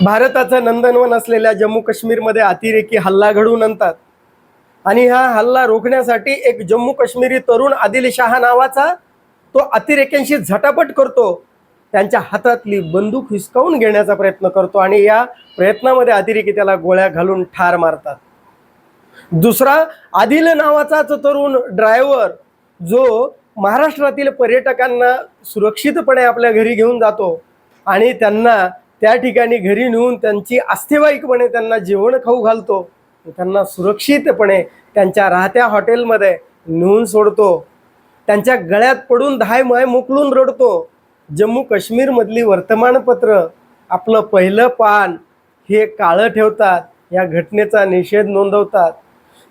भारताचं नंदनवन असलेल्या जम्मू काश्मीरमध्ये अतिरेकी हल्ला घडवून आणतात. आणि हा हल्ला रोखण्यासाठी एक जम्मू काश्मीरी तरुण आदिल शहा नावाचा तो अतिरेक्यांशी झटापट करतो. त्यांच्या हातातली बंदूक हिसकावून घेण्याचा प्रयत्न करतो आणि या प्रयत्नामध्ये अतिरेकी त्याला गोळ्या घालून ठार मारतात. दुसरा आदिल नावाचाच तरुण ड्रायव्हर जो महाराष्ट्रातील पर्यटकांना सुरक्षितपणे आपल्या घरी घेऊन जातो आणि त्यांना त्या ठिकाणी घरी नेऊन त्यांची आस्थेवाईकपणे त्यांना जेवण खाऊ घालतो. त्यांना सुरक्षितपणे त्यांच्या राहत्या हॉटेलमध्ये नेऊन सोडतो. त्यांच्या गळ्यात पडून धाय माय मोकलून रडतो. जम्मू काश्मीरमधली वर्तमानपत्र आपलं पहिलं पान हे काळं ठेवतात या घटनेचा निषेध नोंदवतात.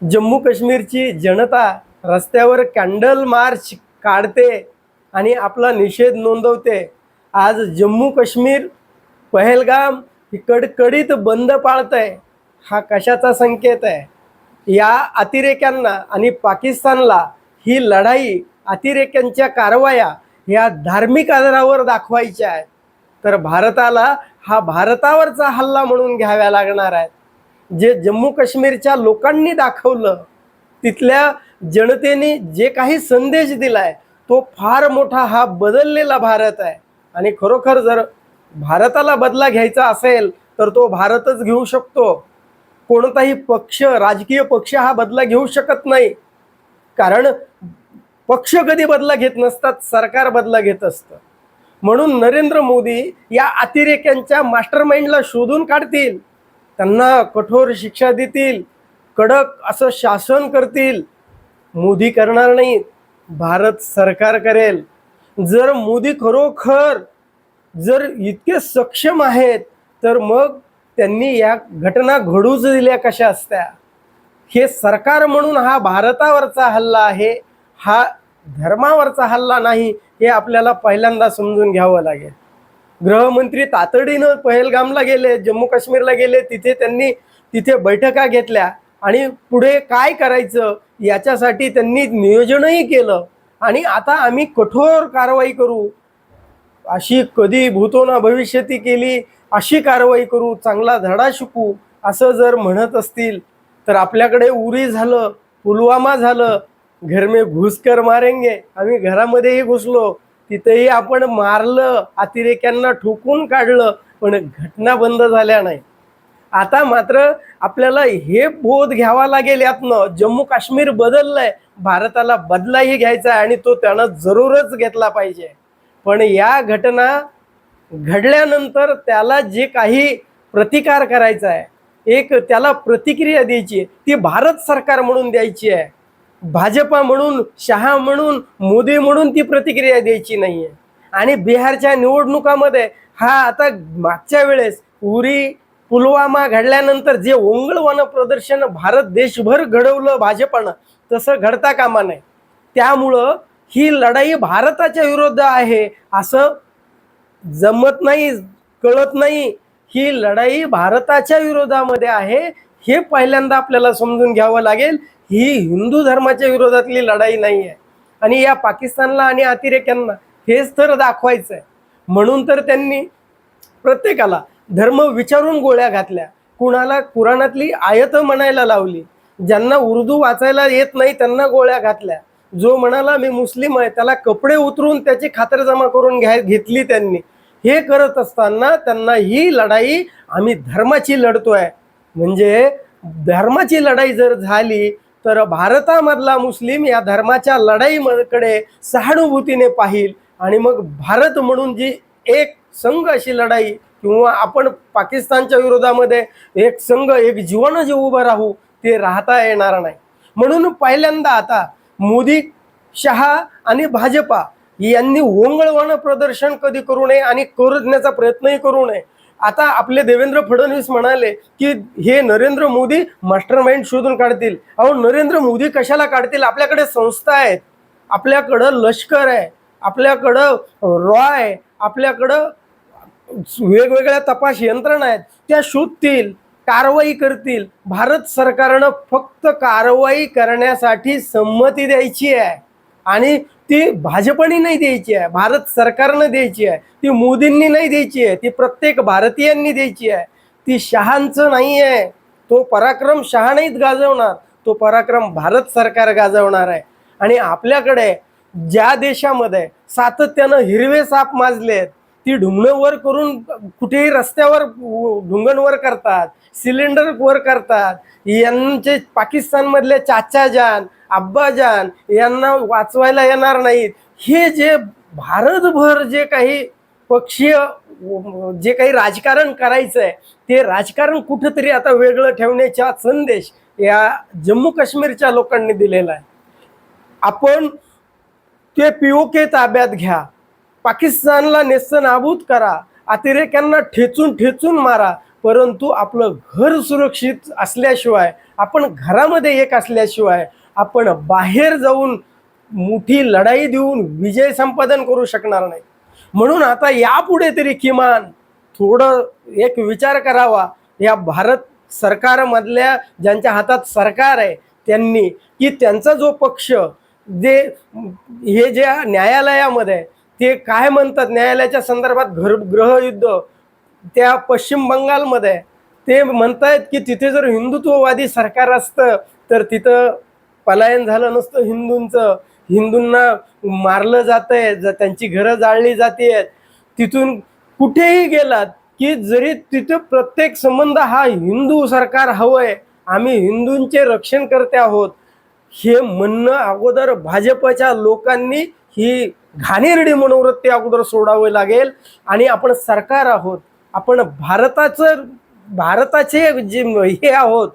जम्मू काश्मीरची जनता रस्त्यावर कॅन्डल मार्च काढते आणि आपला निषेध नोंदवते. आज जम्मू काश्मीर पहलगाम ही कडकडीत बंद पाळतंय हा कशाचा संकेत आहे? या अतिरेक्यांना आणि पाकिस्तानला ही लढाई अतिरेक्यांच्या कारवाया ह्या धार्मिक आधारावर दाखवायच्या आहेत. तर भारताला हा भारतावरचा हल्ला म्हणून घ्याव्या लागणार आहेत. जे जम्मू काश्मीरच्या लोकांनी दाखवलं तिथल्या जनतेने जे काही संदेश दिलाय तो फार मोठा हा बदललेला भारत आहे. आणि खरोखर जर भारताला बदला घ्यायचा असेल तर तो भारतच घेऊ शकतो. कोणताही पक्ष राजकीय पक्ष हा बदला घेऊ शकत नाही. कारण पक्ष कधी बदला घेत नसतात सरकार बदला घेत असतं. म्हणून नरेंद्र मोदी या अतिरेक्यांच्या मास्टरमाइंडला शोधून काढतील. त्यांना कठोर शिक्षा देतील. कडक असं शासन करतील. मोदी करणार नाही भारत सरकार करेल. जर मोदी खरोखर जर इतके सक्षम आहेत तर मग त्यांनी या घटना घडूच दिल्या कशा असत्या? हे सरकार म्हणून हा भारतावरचा हल्ला आहे हा धर्मावरचा हल्ला नाही हे आपल्याला पहिल्यांदा समजून घ्यावं लागेल. गृहमंत्री तातडीनं पहलगामला गेले जम्मू काश्मीरला गेले तिथे त्यांनी तिथे बैठका घेतल्या. आणि पुढे काय करायचं याच्यासाठी त्यांनी नियोजनही केलं. आणि आता आम्ही कठोर कारवाई करू. अशी कधी भूतोना भविष्यती केली अशी कारवाई करू चांगला धडा शिकू असं जर म्हणत असतील तर आपल्याकडे उरी झालं पुलवामा झालं घरमे घुसकर मारेंगे आम्ही घरामध्येही घुसलो तिथेही आपण मारलं अतिरेक्यांना ठोकून काढलं पण घटना बंद झाल्या नाही. आता मात्र आपल्याला हे बोध घ्यावा लागेल यातनं. जम्मू काश्मीर बदललंय भारताला बदलाही घ्यायचा आहे आणि तो त्यानं जरूरच घेतला पाहिजे. पण या घटना घडल्यानंतर त्याला जे काही प्रतिकार करायचा आहे एक त्याला प्रतिक्रिया द्यायची आहे ती भारत सरकार म्हणून द्यायची आहे भाजपा म्हणून शहा म्हणून मोदी म्हणून ती प्रतिक्रिया द्यायची नाही आहे आणि बिहारच्या निवडणुकामध्ये हा आता मागच्या वेळेस उरी पुलवामा घडल्यानंतर जे ओंगळवानं प्रदर्शन भारत देशभर घडवलं भाजपानं तसं घडता कामा नये. त्यामुळं ही लढाई भारताच्या विरुद्ध आहे. असं जमत नाही कळत नाही. ही लढाई भारताच्या विरोधामध्ये आहे हे पहिल्यांदा आपल्याला समजून घ्यावं लागेल. ही हिंदू धर्माच्या विरोधातली लढाई नाही आहे आणि या पाकिस्तानला आणि अतिरेक्यांना हेच तर दाखवायचं आहे म्हणून तर त्यांनी प्रत्येकाला धर्म विचारून गोळ्या घातल्या. कुणाला कुराणातली आयतं म्हणायला लावली. ज्यांना उर्दू वाचायला येत नाही त्यांना गोळ्या घातल्या. जो म्हणाला मी मुस्लिम आहे त्याला कपडे उतरून त्याची खातरजमा करून घ्याय घेतली त्यांनी. हे करत असताना त्यांना ही लढाई आम्ही धर्माची लढतोय. म्हणजे धर्माची लढाई जर झाली तर भारतामधला मुस्लिम या धर्माच्या लढाईकडे सहानुभूतीने पाहिल. आणि मग भारत म्हणून जी एक संघ अशी लढाई किंवा आपण पाकिस्तानच्या विरोधामध्ये एक संघ एक जीवन जे उभं राहू ते राहता येणार नाही. म्हणून पहिल्यांदा आता मोदी शहा आणि भाजपा यांनी ओंगळवाणं प्रदर्शन कधी करू नये आणि करण्याचा प्रयत्नही करू नये. आता आपले देवेंद्र फडणवीस म्हणाले की हे नरेंद्र मोदी मास्टर माइंड शोधून काढतील. अहो नरेंद्र मोदी कशाला काढतील? आपल्याकडे संस्था आहेत. आपल्याकडं लष्कर आहे. आपल्याकडं रॉ आहे. आपल्याकडं वेगवेगळ्या तपास यंत्रणा आहेत. त्या शोधतील कारवाई करतील. भारत सरकारनं फक्त कारवाई करण्यासाठी संमती द्यायची आहे. आणि ती भाजपने नाही द्यायची आहे भारत सरकारनं द्यायची आहे ती मोदींनी नाही द्यायची आहे ती प्रत्येक भारतीयांनी द्यायची आहे. ती शहांचं नाही आहे. तो पराक्रम शहा नाहीत गाजवणार तो पराक्रम भारत सरकार गाजवणार आहे. आणि आपल्याकडे ज्या देशामध्ये सातत्यानं हिरवे साप माजलेत ती ढुंगणं वर करून कुठेही रस्त्यावर ढुंगणवर करतात सिलेंडर वर करतात. यांचे पाकिस्तानमधले चाचा जान अब्बाजान यांना वाचवायला येणार नाहीत. हे जे भारतभर जे काही पक्षीय जे काही राजकारण करायचं आहे ते राजकारण कुठंतरी आता वेगळं ठेवण्याचा संदेश या जम्मू काश्मीरच्या लोकांनी दिलेला आहे. आपण ते पीओके ताब्यात घ्या. पाकिस्तानला नेस्तनाबूत करा. अतिरेक्यांना ठेचून ठेचून मारा. परंतु आपलं घर सुरक्षित असल्याशिवाय आपण घरामध्ये एक असल्याशिवाय आपण बाहेर जाऊन मोठी लढाई देऊन विजय संपादन करू शकणार नाही. म्हणून आता यापुढे तरी किमान थोडं एक विचार करावा. या भारत सरकारमधल्या ज्यांच्या हातात सरकार आहे त्यांनी की त्यांचा जो पक्ष जे हे ज्या न्यायालयामध्ये ते काय म्हणतात? न्यायालयाच्या संदर्भात घर गृहयुद्ध त्या पश्चिम बंगालमध्ये ते म्हणतायत की तिथे जर हिंदुत्ववादी सरकार असतं तर तिथं पलायन झालं नसतं हिंदूंचं. हिंदूंना मारलं जात ज त्यांची घरं जाळली जाते तिथून कुठेही गेलात की जरी तिथं प्रत्येक संबंध हा हिंदू सरकार हवंय आम्ही हिंदूंचे रक्षण करते आहोत. हे म्हणणं अगोदर भाजपच्या लोकांनी ही घाणेरडी मनोवृत्ती अगोदर सोडावे लागेल. आणि आपण सरकार आहोत. आपण भारताचं भारताचे जे हे आहोत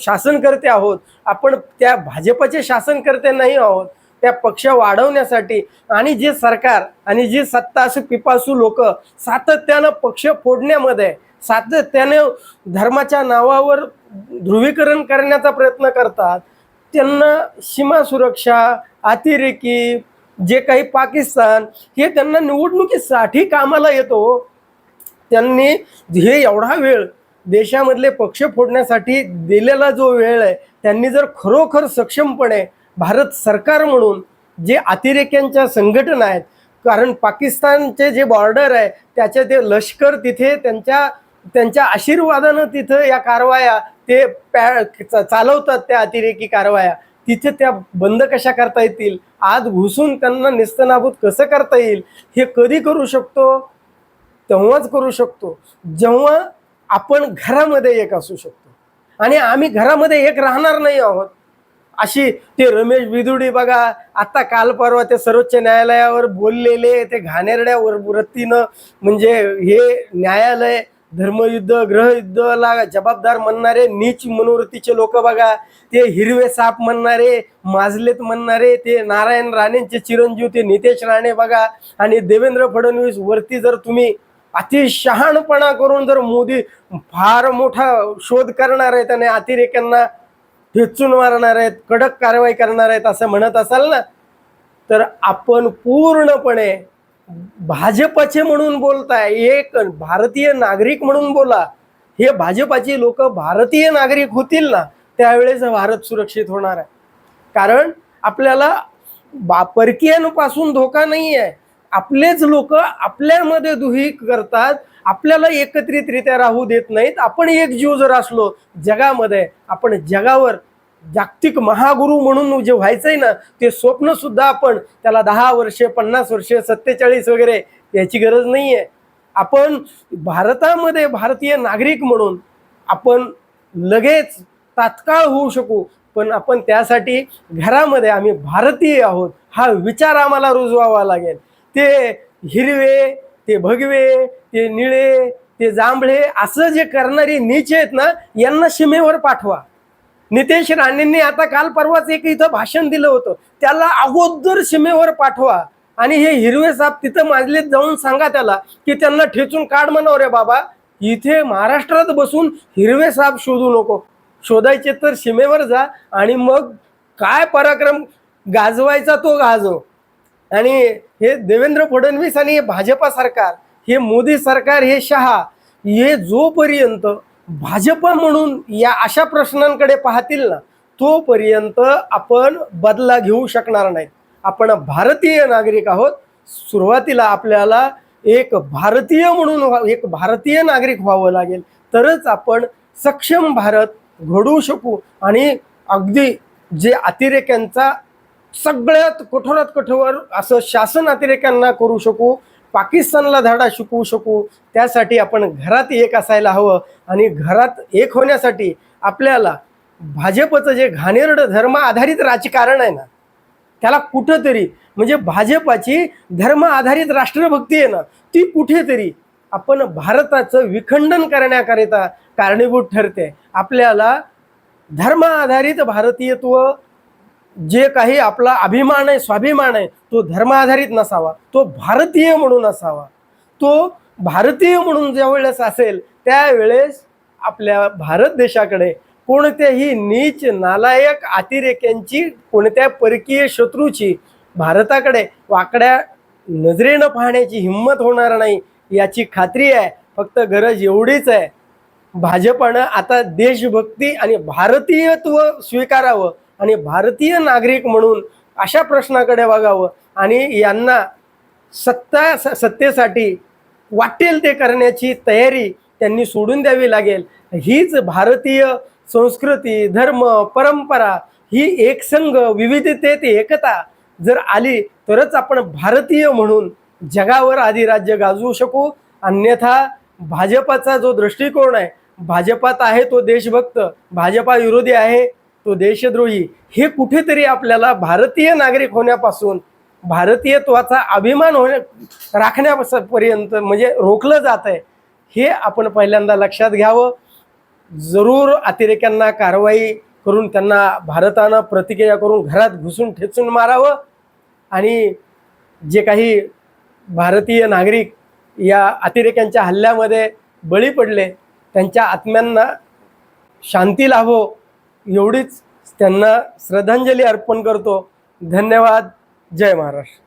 शासनकर्ते आहोत. आपण त्या भाजपचे शासनकर्ते नाही आहोत. त्या पक्ष वाढवण्यासाठी आणि जे सरकार आणि जी सत्ता असे पिपासू लोक सातत्यानं पक्ष फोडण्यामध्ये सातत्याने धर्माच्या नावावर ध्रुवीकरण करण्याचा प्रयत्न करतात त्यांना सीमा सुरक्षा अतिरेकी जे काही पाकिस्तान हे त्यांना निवडणुकीसाठी कामाला येतो. त्यांनी हे एवढा वेळ देशामधले पक्ष फोडण्यासाठी दिलेला जो वेळ आहे त्यांनी जर खरोखर सक्षमपणे भारत सरकार म्हणून जे अतिरेक्यांच्या संघटना आहेत कारण पाकिस्तानचे जे बॉर्डर आहे त्याचे ते लष्कर तिथे त्यांच्या त्यांच्या आशीर्वादानं तिथं या कारवाया ते पॅ चालवतात त्या अतिरेकी कारवाया. तिथे त्या बंद कशा करता येतील? आत घुसून त्यांना निस्तनाभूत कसं करता येईल? हे कधी करू शकतो? तेव्हाच करू शकतो. जेव्हा आपण घरामध्ये एक असू शकतो. आणि आम्ही घरामध्ये एक राहणार नाही आहोत. अशी ते रमेश बिदुडी बघा आता काल परवा ते सर्वोच्च न्यायालयावर बोललेले ते घाणेरड्या वर- वृत्तीनं म्हणजे हे न्यायालय धर्मयुद्ध ग्रहयुद्धला जबाबदार म्हणणारे नीच मनोवृत्तीचे लोक बघा ते हिरवे साप म्हणणारे माजलेत म्हणणारे ते नारायण राणेंचे चिरंजीव ते नितेश राणे बघा आणि देवेंद्र फडणवीस वरती जर तुम्ही अति शहाणपणा करून जर मोदी फार मोठा शोध करणार आहेत आणि अतिरेक्यांना ठेचून मारणार आहेत कडक कारवाई करणार आहेत असं म्हणत असाल ना तर आपण पूर्णपणे भाजपचे म्हणून बोलताय एक भारतीय नागरिक म्हणून बोला. हे भाजपाची लोक भारतीय नागरिक होतील ना त्यावेळेस भारत सुरक्षित होणार आहे. कारण आपल्याला बा परकीयांपासून धोका नाही आहे आपलेच लोक आपल्यामध्ये दुही करतात आपल्याला एकत्रितरित्या राहू देत नाहीत. आपण एक जीव जर असलो जगामध्ये आपण जगावर जागतिक महागुरु म्हणून जे व्हायचंय ना ते स्वप्न सुद्धा आपण त्याला दहा वर्षे पन्नास वर्षे सत्तेचाळीस वगैरे याची गरज नाही आहे आपण भारतामध्ये भारतीय नागरिक म्हणून आपण लगेच तात्काळ होऊ शकू पण आपण त्यासाठी घरामध्ये आम्ही भारतीय आहोत हा विचार आम्हाला रुजवावा लागेल. ते हिरवे ते भगवे ते निळे ते जांभळे असं जे करणारे नीच आहेत ना यांना सीमेवर पाठवा. नितेश राणेंनी आता काल परवाच एक इथं भाषण दिलं होतं. त्याला अगोदर सीमेवर पाठवा. आणि हे हिरवे साप तिथं माजलेत जाऊन सांगा त्याला की त्यांना ठेचून काढ म्हणाव रे बाबा. इथे महाराष्ट्रात बसून हिरवे साप शोधू नको. शोधायचे तर सीमेवर जा आणि मग काय पराक्रम? गाजवायचा तो गाजव. आणि हे देवेंद्र फडणवीस आणि हे भाजपा सरकार हे मोदी सरकार हे शहा हे जोपर्यंत भाजपा म्हणून या अशा प्रश्नांकडे पाहतील ना तोपर्यंत आपण बदला घेऊ शकणार नाही आपण भारतीय नागरिक आहोत. सुरुवातीला आपल्याला एक भारतीय म्हणून एक भारतीय नागरिक व्हावं लागेल. तरच आपण सक्षम भारत घडवू शकू आणि अगदी जे अतिरेक्यांचा सगळ्यात कठोरात कठोर असं शासन अतिरेक्यांना करू शकू पाकिस्तानला धडा शिकवू शकू त्यासाठी आपण घरात एक असायला हवं आणि घरात एक होण्यासाठी आपल्याला भाजपचं जे घाणेरडं धर्म आधारित राजकारण आहे ना त्याला कुठंतरी म्हणजे भाजपाची धर्म आधारित राष्ट्रभक्ती आहे ना ती कुठेतरी आपण भारताचं विखंडन करण्याकरिता कारणीभूत ठरते. आपल्याला धर्म आधारित भारतीयत्व जे काही आपला अभिमान आहे स्वाभिमान आहे तो धर्म आधारित नसावा. तो भारतीय म्हणून असावा. तो भारतीय म्हणून ज्यावेळेस असेल त्यावेळेस आपल्या भारत देशाकडे कोणत्याही नीच नालायक अतिरेक्यांची कोणत्या परकीय शत्रूची भारताकडे वाकड्या नजरेनं पाहण्याची हिंमत होणार नाही याची खात्री आहे. फक्त गरज एवढीच आहे. भाजपानं आता देशभक्ती आणि भारतीयत्व स्वीकारावं. आणि भारतीय नागरिक म्हणून अशा प्रश्नाकडे बघावं आणि यांना सत्ता स- सत्तेसाठी वाटेल ते करण्याची तयारी त्यांनी सोडून द्यावी लागेल. हीच भारतीय संस्कृती धर्म परंपरा ही एकसंघ विविधतेत एकता जर आली तरच आपण भारतीय म्हणून जगावर आधीराज्य गाजवू शकू. अन्यथा भाजपाचा जो दृष्टिकोन आहे भाजपात आहे तो देशभक्त भाजपा विरोधी आहे. तो देशद्रोही हे कुठेतरी आपल्याला भारतीय नागरिक होण्यापासून भारतीयत्वाचा अभिमान होण्या राखण्यापर्यंत म्हणजे रोखलं जात आहे हे आपण पहिल्यांदा लक्षात घ्यावं. जरूर अतिरेक्यांना कारवाई करून त्यांना भारतानं प्रतिक्रिया करून घरात घुसून ठेचून मारावं आणि जे काही भारतीय नागरिक या अतिरेक्यांच्या हल्ल्यामध्ये बळी पडले त्यांच्या आत्म्यांना शांती लाभो. एवढीच त्यांना श्रद्धांजली अर्पण करतो. धन्यवाद. जय महाराष्ट्र.